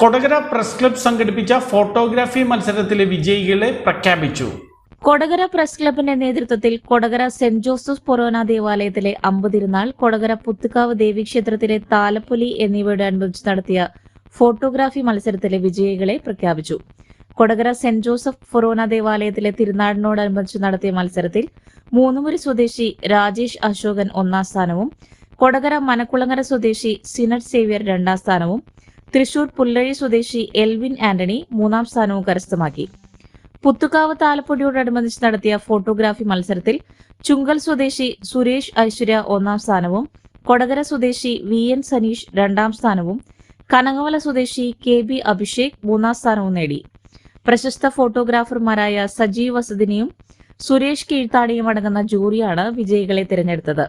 Kodakara press club സംഘടിപ്പിച്ച photography മത്സരത്തിലെ വിജയികളെ പ്രഖ്യാപിച്ചു. കൊടകര പ്രസ് ക്ലബിന്റെ നേതൃത്വത്തിൽ കൊടകര സെന്റ് ജോസഫ് പൊറോന ദേവാലയത്തിലെ അമ്പതിരുന്നാൾ കൊടകര പുത്തുക്കാവ് ദേവീക്ഷേത്രത്തിലെ താലപ്പൊലി എന്നിവയുടെ അനുബന്ധിച്ച് നടത്തിയ ഫോട്ടോഗ്രാഫി മത്സരത്തിലെ വിജയികളെ പ്രഖ്യാപിച്ചു. കൊടകര സെന്റ് ജോസഫ് ഫൊറോന ദേവാലയത്തിലെ തിരുനാടിനോടനുബന്ധിച്ച് നടത്തിയ മത്സരത്തിൽ മൂന്നുമുറി സ്വദേശി രാജേഷ് അശോകൻ ഒന്നാം സ്ഥാനവും കൊടകര മനക്കുളങ്ങര സ്വദേശി സിനറ്റ് സേവ്യർ രണ്ടാം സ്ഥാനവും തൃശൂർ പുല്ലഴി സ്വദേശി എൽവിൻ ആന്റണി മൂന്നാം സ്ഥാനവും കരസ്ഥമാക്കി. പുത്തുക്കാവ് താലപ്പൊടിയോടനുബന്ധിച്ച് നടത്തിയ ഫോട്ടോഗ്രാഫി മത്സരത്തിൽ ചുങ്കൽ സ്വദേശി സുരേഷ് ഐശ്വര്യ ഒന്നാം സ്ഥാനവും കൊടകര സ്വദേശി വി എൻ സനീഷ് രണ്ടാം സ്ഥാനവും കനകവല സ്വദേശി കെ ബി അഭിഷേക് മൂന്നാം സ്ഥാനവും നേടി. പ്രശസ്ത ഫോട്ടോഗ്രാഫർമാരായ സജീവ് വസതിനിയും സുരേഷ് കീഴ്ത്താടിയും അടങ്ങുന്ന ജൂറിയാണ് വിജയികളെ തിരഞ്ഞെടുത്തത്.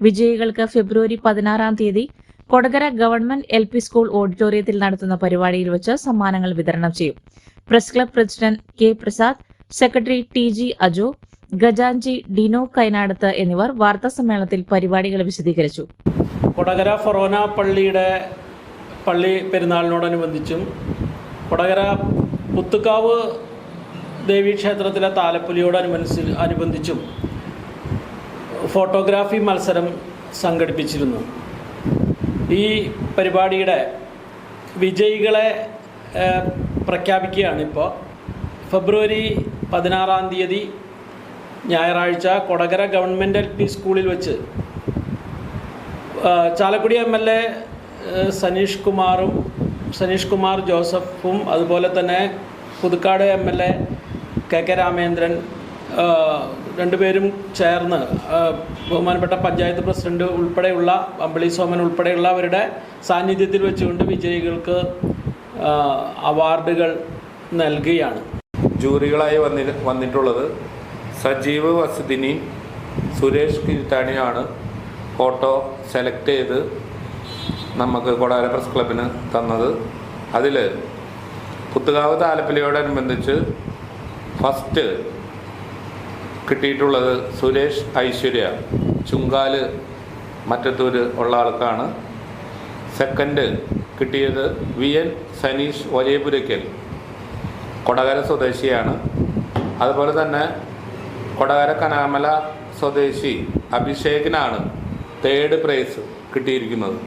വിജയികൾക്ക് ഫെബ്രുവരി പതിനാറാം തീയതി Kodakara government L P school ഓഡിറ്റോറിയത്തിൽ നടത്തുന്ന പരിപാടിയിൽ വെച്ച് സമ്മാനങ്ങൾ വിതരണം ചെയ്യും. Press club president K Prasad secretary T G Aju ഗജാൻജി Dino Kainadath എന്നിവർ വാർത്താസമ്മേളനത്തിൽ പരിപാടികൾ വിശദീകരിച്ചു. കൊടകര ഫൊറോന പള്ളിയുടെ പള്ളി പെരുന്നാളിനോടനുബന്ധിച്ചും കൊടകര പുത്തുക്കാവ് ദേവീക്ഷേത്രത്തിലെ താലപ്പൊലിയോടനുബന്ധിച്ച് അനുബന്ധിച്ചും ഫോട്ടോഗ്രാഫി മത്സരം സംഘടിപ്പിച്ചിരുന്നു. ഈ പരിപാടിയുടെ വിജയികളെ പ്രഖ്യാപിക്കുകയാണ് ഇപ്പോൾ ഫെബ്രുവരി പതിനാറാം തീയതി ഞായറാഴ്ച കൊടകര ഗവൺമെന്റ് എൽ പി സ്കൂളിൽ വെച്ച് Chalakudy M L A Saneesh കുമാറും സനീഷ് കുമാർ ജോസഫും അതുപോലെ തന്നെ Puthukkad M L A K K Ramendran രണ്ടുപേരും ചേർന്ന് ബഹുമാനപ്പെട്ട പഞ്ചായത്ത് പ്രസിഡന്റ് ഉൾപ്പെടെയുള്ള അമ്പിളി സോമൻ ഉൾപ്പെടെയുള്ളവരുടെ സാന്നിധ്യത്തിൽ വെച്ചുകൊണ്ട് വിജയികൾക്ക് അവാർഡുകൾ നൽകുകയാണ് ജൂറികളായി വന്നി വന്നിട്ടുള്ളത് സജീവ് വസുദിനി സുരേഷ് കിരിത്താണിയാണ് ഫോട്ടോ സെലക്ട് ചെയ്ത് നമുക്ക് കൊടാര പ്രസ് ക്ലബിന് തന്നത്. അതിൽ പുത്തുകാവ് താലപ്പലിയോടനുബന്ധിച്ച് ഫസ്റ്റ് കിട്ടിയിട്ടുള്ളത് സുരേഷ് ഐശ്വര്യ. ചുങ്കാൽ മറ്റത്തൂര് ഉള്ള ആൾക്കാണ്. സെക്കൻഡ് കിട്ടിയത് വി എൻ സനീഷ് വലിയപുരയ്ക്കൽ കൊടകര സ്വദേശിയാണ്. അതുപോലെ തന്നെ കൊടകര കനാമല സ്വദേശി അഭിഷേകിനാണ് തേർഡ് പ്രൈസ് കിട്ടിയിരിക്കുന്നത്.